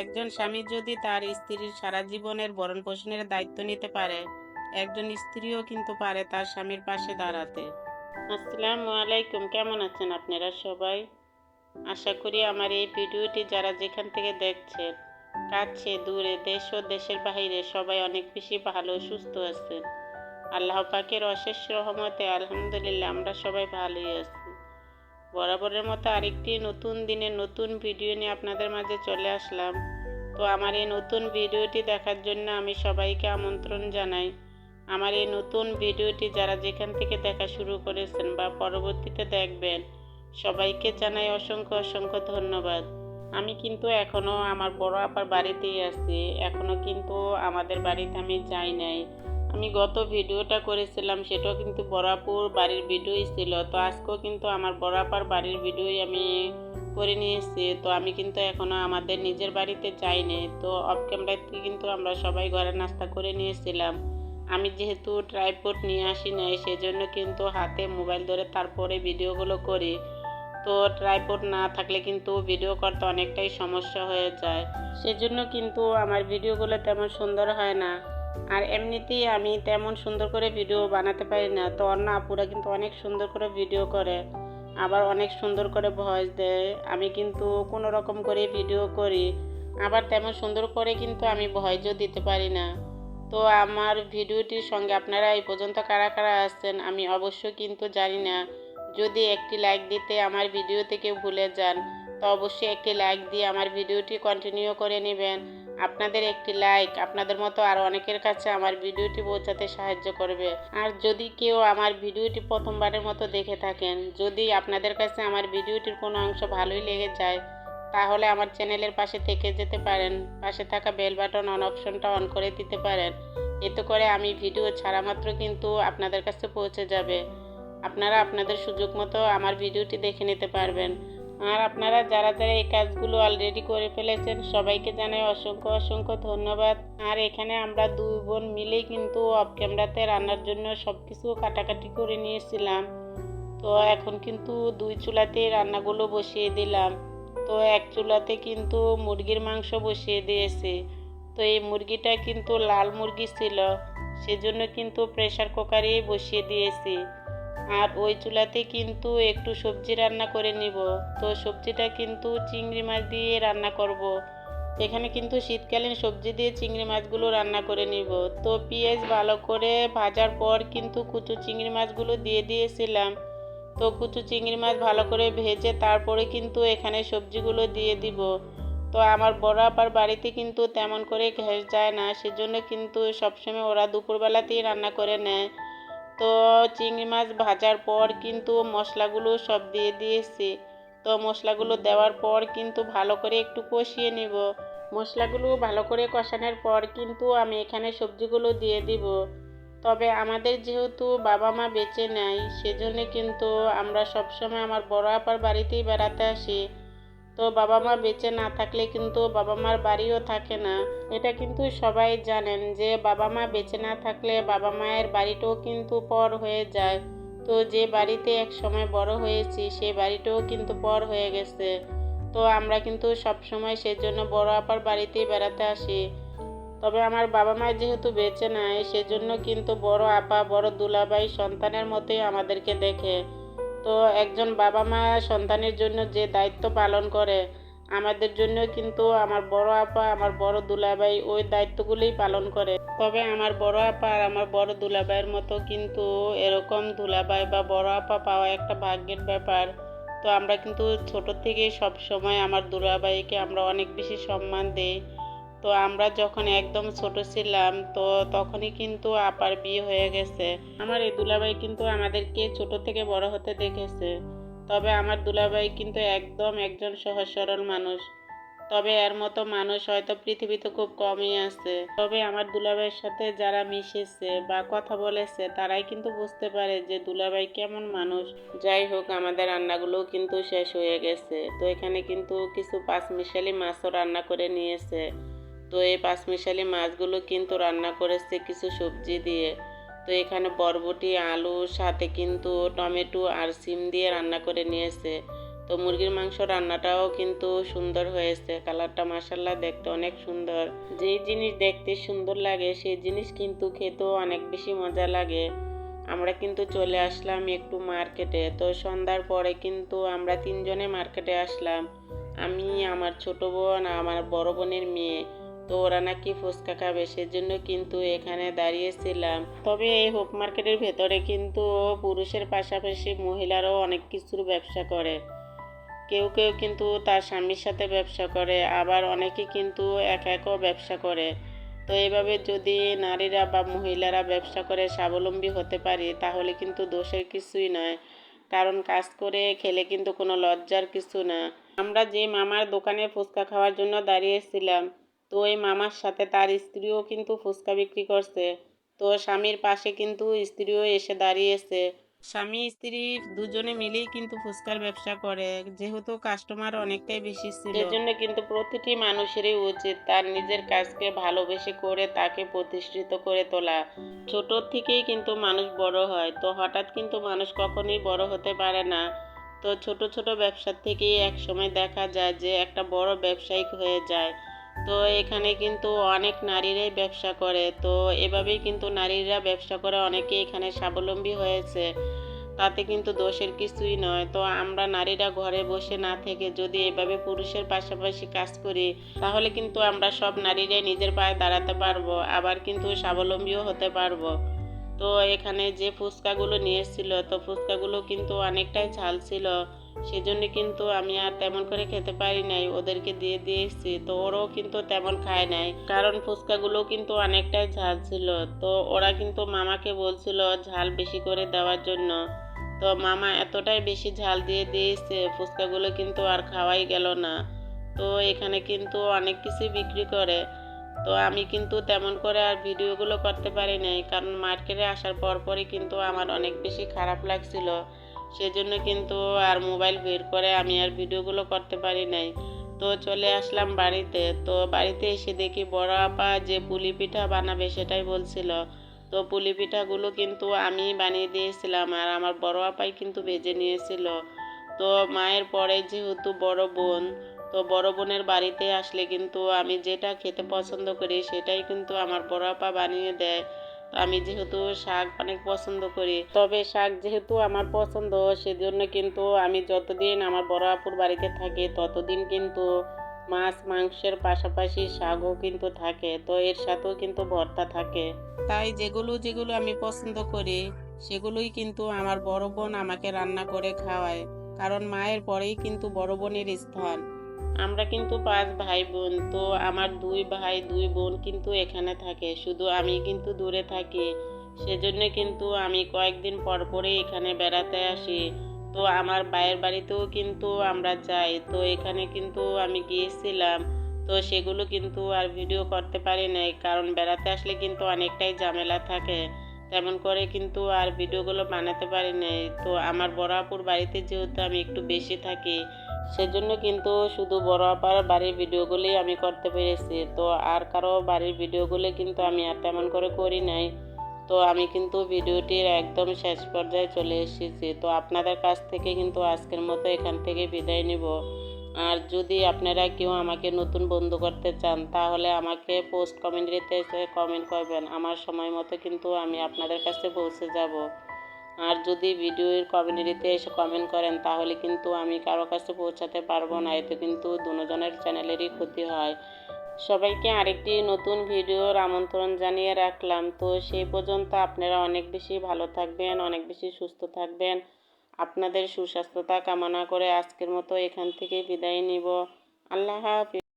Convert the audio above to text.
একজন স্বামী যদি তার স্ত্রীর সারা জীবনের ভরণ পোষণের দায়িত্ব নিতে পারে, একজন স্ত্রীও কিন্তু পারে তার স্বামীর পাশে দাঁড়াতে। আসসালামু আলাইকুম, কেমন আছেন আপনারা সবাই? আশা করি আমার এই ভিডিওটি যারা যেখান থেকে দেখছেন, কাছে, দূরে, দেশ ও দেশের বাইরে সবাই অনেক বেশি ভালো সুস্থ আছেন। আল্লাহ পাকের অশেষ রহমতে আলহামদুলিল্লাহ, আমরা সবাই ভালোই আছি। বরাবরের মতো আরেকটি নতুন দিনে নতুন ভিডিও নিয়ে আপনাদের মাঝে চলে আসলাম। তো আমার এই নতুন ভিডিওটি দেখার জন্য আমি সবাইকে আমন্ত্রণ জানাই। আমার এই নতুন ভিডিওটি যারা যেখান থেকে দেখা শুরু করেছেন বা পরবর্তীতে দেখবেন, সবাইকে জানাই অসংখ্য অসংখ্য ধন্যবাদ। আমি কিন্তু এখনও আমার বড় আপার বাড়িতেই আছি। এখনও কিন্তু আমাদের বাড়িতে আমি যাই নাই। আমি গত ভিডিওটা করেছিলাম, সেটাও কিন্তু বরাপুর বাড়ির ভিডিওই ছিল। তো আজকেও কিন্তু আমার বরাপার বাড়ির ভিডিওই আমি করে নিয়েছি। তো আমি কিন্তু এখনও আমাদের নিজের বাড়িতে যাইনি। তো অফ ক্যামেরাতে কিন্তু আমরা সবাই ঘরে নাস্তা করে নিয়েছিলাম। আমি যেহেতু ট্রাইপড নিয়ে আসি নাই, সেজন্য কিন্তু হাতে মোবাইল ধরে তারপরে ভিডিওগুলো করি। তো ট্রাইপড না থাকলে কিন্তু ভিডিও করতে অনেকটাই সমস্যা হয়ে যায়। সেজন্য কিন্তু আমার ভিডিওগুলো তেমন সুন্দর হয় না। আর এমনিতেই আমি তেমন সুন্দর করে ভিডিও বানাতে পারি না। তো অন্য আপুরা কিন্তু অনেক সুন্দর করে ভিডিও করে, আবার অনেক সুন্দর করে ভয়েস দেয়। আমি কিন্তু কোনো রকম করে ভিডিও করি, আবার তেমন সুন্দর করে কিন্তু আমি ভয়েসও দিতে পারি না। তো আমার ভিডিওটির সঙ্গে আপনারা এই পর্যন্ত কারা কারা আসছেন আমি অবশ্য কিন্তু জানি না। যদি একটি লাইক দিতে আমার ভিডিও থেকে ভুলে যান, তো অবশ্যই একটি লাইক দিয়ে আমার ভিডিওটি কন্টিনিউ করে নেবেন। আপনাদের একটি লাইক আপনাদের মতো আর অনেকের কাছে আমার ভিডিওটি পৌঁছাতে সাহায্য করবে। আর যদি কেউ আমার ভিডিওটি প্রথমবারের মতো দেখে থাকেন, যদি আপনাদের কাছে আমার ভিডিওটির কোনো অংশ ভালোই লেগে যায়, তাহলে আমার চ্যানেলের পাশে থেকে যেতে পারেন। পাশে থাকা বেল বাটন অন অপশনটা অন করে দিতে পারেন। এতে করে আমি ভিডিও ছাড়া মাত্র কিন্তু আপনাদের কাছে পৌঁছে যাবে। আপনারা আপনাদের সুযোগ মতো আমার ভিডিওটি দেখে নিতে পারবেন। আর আপনারা যারা যারা এই কাজগুলো অলরেডি করে ফেলেছেন, সবাইকে জানাই অসংখ্য অসংখ্য ধন্যবাদ। আর এখানে আমরা দুই বোন মিলেই কিন্তু অফ ক্যামেরাতে রান্নার জন্য সব কিছু কাটাকাটি করে নিয়েছিলাম। তো এখন কিন্তু দুই চুলাতে রান্নাগুলো বসিয়ে দিলাম। তো এক চুলাতে কিন্তু মুরগির মাংস বসিয়ে দিয়েছে। তো এই মুরগিটা কিন্তু লাল মুরগি ছিল, সেজন্য কিন্তু প্রেশার কুকারেই বসিয়ে দিয়েছি। আর ওই চুলাতে কিন্তু একটু সবজি রান্না করে নিব। তো সবজিটা কিন্তু চিংড়ি মাছ দিয়ে রান্না করব। এখানে কিন্তু শীতকালীন সবজি দিয়ে চিংড়ি মাছগুলো রান্না করে নিব। তো পেঁয়াজ ভালো করে ভাজার পর কিন্তু কুচু চিংড়ি মাছগুলো দিয়ে দিয়েছিলাম। তো কুচু চিংড়ি মাছ ভালো করে ভেজে তারপরে কিন্তু এখানে সবজিগুলো দিয়ে দিব। তো আমার বড় আপার বাড়িতে কিন্তু তেমন করে ঘ্যাস যায় না, সেজন্য কিন্তু সবসময় ওরা দুপুরবেলাতেই রান্না করে নেয়। তো চিংড়ি মাছ ভাজার পর কিন্তু মশলাগুলো সব দিয়ে দিয়েছি। তো মশলাগুলো দেওয়ার পর কিন্তু ভালো করে একটু কষিয়ে নিব। মশলাগুলো ভালো করে কষানোর পর কিন্তু আমি এখানে সবজিগুলো দিয়ে দিব। তবে আমাদের যেহেতু বাবা মা বেঁচে নেয় সেজন্য কিন্তু আমরা সবসময় আমার বড় আপার বাড়িতেই বেড়াতে আসি। তো বাবা মা বেঁচে না থাকলে কিন্তু বাবা মার বাড়িও থাকে না। এটা কিন্তু সবাই জানেন যে বাবা মা বেঁচে না থাকলে বাবা মায়ের বাড়িটাও কিন্তু পর হয়ে যায়। তো যে বাড়িতে এক সময় বড় হয়েছি সেই বাড়িটাও কিন্তু পর হয়ে গেছে। তো আমরা কিন্তু সব সময় সেজন্য বড় আপার বাড়িতেই বেড়াতে আসি। তবে আমার বাবা মা যেহেতু বেঁচে নাই, সেজন্য কিন্তু বড় আপা, বড় দুলাভাই সন্তানের মতোই আমাদেরকে দেখে। তো একজন বাবা মা সন্তানের জন্য যে দায়িত্ব পালন করে, আমাদের জন্য কিন্তু আমার বড় আপা, আমার বড় দুলাভাই ওই দায়িত্বগুলোই পালন করে। তবে আমার বড় আপা আর আমার বড় দুলাভাইয়ের মতো কিন্তু এরকম দুলাভাই বা বড় আপা পাওয়া একটা ভাগ্যের ব্যাপার। তো আমরা কিন্তু ছোট থেকে সব সময় আমার দুলাভাইকে আমরা অনেক বেশি সম্মান দিই। তো আমরা যখন একদম ছোট ছিলাম, তো তখনই কিন্তু আপার বিয়ে হয়ে গেছে। আমার এই দুলাভাই কিন্তু আমাদেরকে ছোট থেকে বড় হতে দেখেছে। তবে আমার দুলাভাই কিন্তু একদম একজন সহজ সরল মানুষ। তবে এর মতো মানুষ হয়তো পৃথিবীতে খুব কমই আছে। তবে আমার দুলাভাইয়ের সাথে যারা মিশেছে বা কথা বলেছে, তারাই কিন্তু বুঝতে পারে যে দুলাভাই কেমন মানুষ। যাই হোক, আমাদের রান্নাগুলোও কিন্তু শেষ হয়ে গেছে। তো এখানে কিন্তু কিছু পাঁচ মিশালি মাছও রান্না করে নিয়েছে। তো এই পাঁচমিশালি মাছগুলো কিন্তু রান্না করেছে কিছু সবজি দিয়ে। তো এখানে বরবটি, আলু, সাথে কিন্তু টমেটো আর সিম দিয়ে রান্না করে নিয়েছে। তো মুরগির মাংস রান্নাটাও কিন্তু সুন্দর হয়েছে। কালারটা মাসাল্লাহ দেখতে অনেক সুন্দর। যেই জিনিস দেখতে সুন্দর লাগে, সেই জিনিস কিন্তু খেতেও অনেক বেশি মজা লাগে। আমরা কিন্তু চলে আসলাম একটু মার্কেটে। তো সন্ধ্যার পরে কিন্তু আমরা তিনজনে মার্কেটে আসলাম। আমি, আমার ছোট বোন আমার বড় বোনের মেয়ে। তো ওরা নাকি ফুচকা খাবে, সেজন্য কিন্তু এখানে দাঁড়িয়েছিলাম। তবে এই হোপ মার্কেটের ভেতরে কিন্তু পুরুষের পাশাপাশি মহিলারাও অনেক কিছুর ব্যবসা করে। কেউ কেউ কিন্তু তার স্বামীর সাথে ব্যবসা করে, আবার অনেকে কিন্তু একা একাও ব্যবসা করে। তো এভাবে যদি নারীরা বা মহিলারা ব্যবসা করে স্বাবলম্বী হতে পারি, তাহলে কিন্তু দোষের কিছুই নয়। কারণ কাজ করে খেলে কিন্তু কোনো লজ্জার কিছু না। আমরা যে মামার দোকানে ফুচকা খাওয়ার জন্য দাঁড়িয়েছিলাম তো ওই মামার সাথে তার স্ত্রীও কিন্তু ফুচকা বিক্রি করছে। তো স্বামীর পাশে কিন্তু স্ত্রীও এসে দাঁড়িয়েছে। স্বামী, স্ত্রী দুজনে মিলেই কিন্তু ফুচকার ব্যবসা করে। যেহেতু কাস্টমার অনেকটাই বেশি ছিল। এজন্য কিন্তু প্রতিটি মানুষেরই উচিত তার নিজের কাজকে ভালোবেসে করে তাকে প্রতিষ্ঠিত করে তোলা। ছোট থেকেই কিন্তু মানুষ বড় হয়। তো হঠাৎ কিন্তু মানুষ কখনোই বড় হতে পারে না। তো ছোট ছোট ব্যবসা থেকেই এক সময় দেখা যায় যে একটা বড় ব্যবসায়িক হয়ে যায়। তো এখানে কিন্তু অনেক নারীরাই ব্যবসা করে। তো এভাবেই কিন্তু নারীরা ব্যবসা করে, অনেকে এখানে স্বাবলম্বী হয়েছে। তাতে কিন্তু দোষের কিছুই নয়। তো আমরা নারীরা ঘরে বসে না থেকে যদি এভাবে পুরুষের পাশাপাশি কাজ করি, তাহলে কিন্তু আমরা সব নারীরাই নিজের পায়ে দাঁড়াতে পারব, আবার কিন্তু স্বাবলম্বীও হতে পারব। তো এখানে যে ফুচকাগুলো নিয়ে এসেছিল, তো ফুচকাগুলো কিন্তু অনেকটাই ঝাল ছিল। সেজন্য কিন্তু আমি আর তেমন করে খেতে পারি নাই। ওদেরকে দিয়ে দিয়ে এসেছি তো ওরাও কিন্তু তেমন খায় নাই। কারণ ফুচকাগুলো কিন্তু অনেকটাই ঝাল ছিল। তো ওরা কিন্তু মামাকে বলছিল ঝাল বেশি করে দেওয়ার জন্য। তো মামা এতটাই বেশি ঝাল দিয়ে দিয়েছে, ফুচকাগুলো কিন্তু আর খাওয়াই গেল না। তো এখানে কিন্তু অনেক কিছুই বিক্রি করে। তো আমি কিন্তু তেমন করে আর ভিডিওগুলো করতে পারি নাই। কারণ মার্কেটে আসার পরপরই কিন্তু আমার অনেক বেশি খারাপ লাগছিল। সেজন্য কিন্তু আর মোবাইল বের করে আমি আর ভিডিওগুলো করতে পারি নাই। তো চলে আসলাম বাড়িতে। তো বাড়িতে এসে দেখি বড় আপা যে পুলি পিঠা বানাবে সেটাই বলছিল। তো পুলি পিঠাগুলো কিন্তু আমি বানিয়ে দিয়েছিলাম আর আমার বড় আপাই কিন্তু ভেজে নিয়েছিল। তো মায়ের পরে যেহেতু বড় বোন, তো বড় বোনের বাড়িতে আসলে কিন্তু আমি যেটা খেতে পছন্দ করি সেটাই কিন্তু আমার বড় আপা বানিয়ে দেয়। আমি যেহেতু শাক অনেক পছন্দ করি, তবে শাক যেহেতু আমার পছন্দ, সেজন্য কিন্তু আমি যতদিন আমার বড় আপুর বাড়িতে থাকি, ততদিন কিন্তু মাছ, মাংসের পাশাপাশি শাকও কিন্তু থাকে, তো এর সাথেও কিন্তু ভর্তা থাকে। তাই যেগুলো যেগুলো আমি পছন্দ করি, সেগুলোই কিন্তু আমার বড় বোন আমাকে রান্না করে খাওয়ায়, কারণ মায়ের পরেই কিন্তু বড় বোনের স্থান। আমরা কিন্তু পাঁচ ভাই বোন তো আমার দুই ভাই, দুই বোন কিন্তু এখানে থাকে। শুধু আমি কিন্তু দূরে থাকি। সেজন্য কিন্তু আমি কয়েকদিন পর পরে এখানে বেড়াতে আসি। তো আমার ভাইয়ের বাড়িতেও কিন্তু আমরা যাই। তো এখানে কিন্তু আমি গিয়েছিলাম। তো সেগুলো কিন্তু আর ভিডিও করতে পারি নাই। কারণ বেড়াতে আসলে কিন্তু অনেকটাই ঝামেলা থাকে। তেমন করে কিন্তু আর ভিডিওগুলো বানাতে পারি নাই। তো আমার বড় আপুর বাড়িতে যেহেতু আমি একটু বেশি থাকি, সেজন্য কিন্তু শুধু বড় আপার বাড়ির ভিডিওগুলোই আমি করতে পেরেছি। তো আর কারও বাড়ির ভিডিওগুলো কিন্তু আমি আর তেমন করে করি নাই। তো আমি কিন্তু ভিডিওটির একদম শেষ পর্যায়ে চলে এসেছি। তো আপনাদের কাছ থেকে কিন্তু আজকের মতো এখান থেকে বিদায় নিব। আর যদি আপনারা কেউ আমাকে নতুন বন্ধু করতে চান, তাহলে আমাকে পোস্ট কমেন্টরিতে এসে কমেন্ট করবেন। আমার সময় মতো কিন্তু আমি আপনাদের কাছে পৌঁছে যাব। আর যদি ভিডিওর কমিউনিটিতে এসে কমেন্ট করেন, তাহলে কিন্তু আমি কারও কাছে পৌঁছাতে পারব না। এতে কিন্তু দুজনের চ্যানেলেরই ক্ষতি হয়। সবাইকে আরেকটি নতুন ভিডিওর আমন্ত্রণ জানিয়ে রাখলাম। তো সেই পর্যন্ত আপনারা অনেক বেশি ভালো থাকবেন, অনেক বেশি সুস্থ থাকবেন। আপনাদের সুস্বাস্থ্যতা কামনা করে আজকের মতো এখান থেকে বিদায় নিব। আল্লাহ হাফিজ।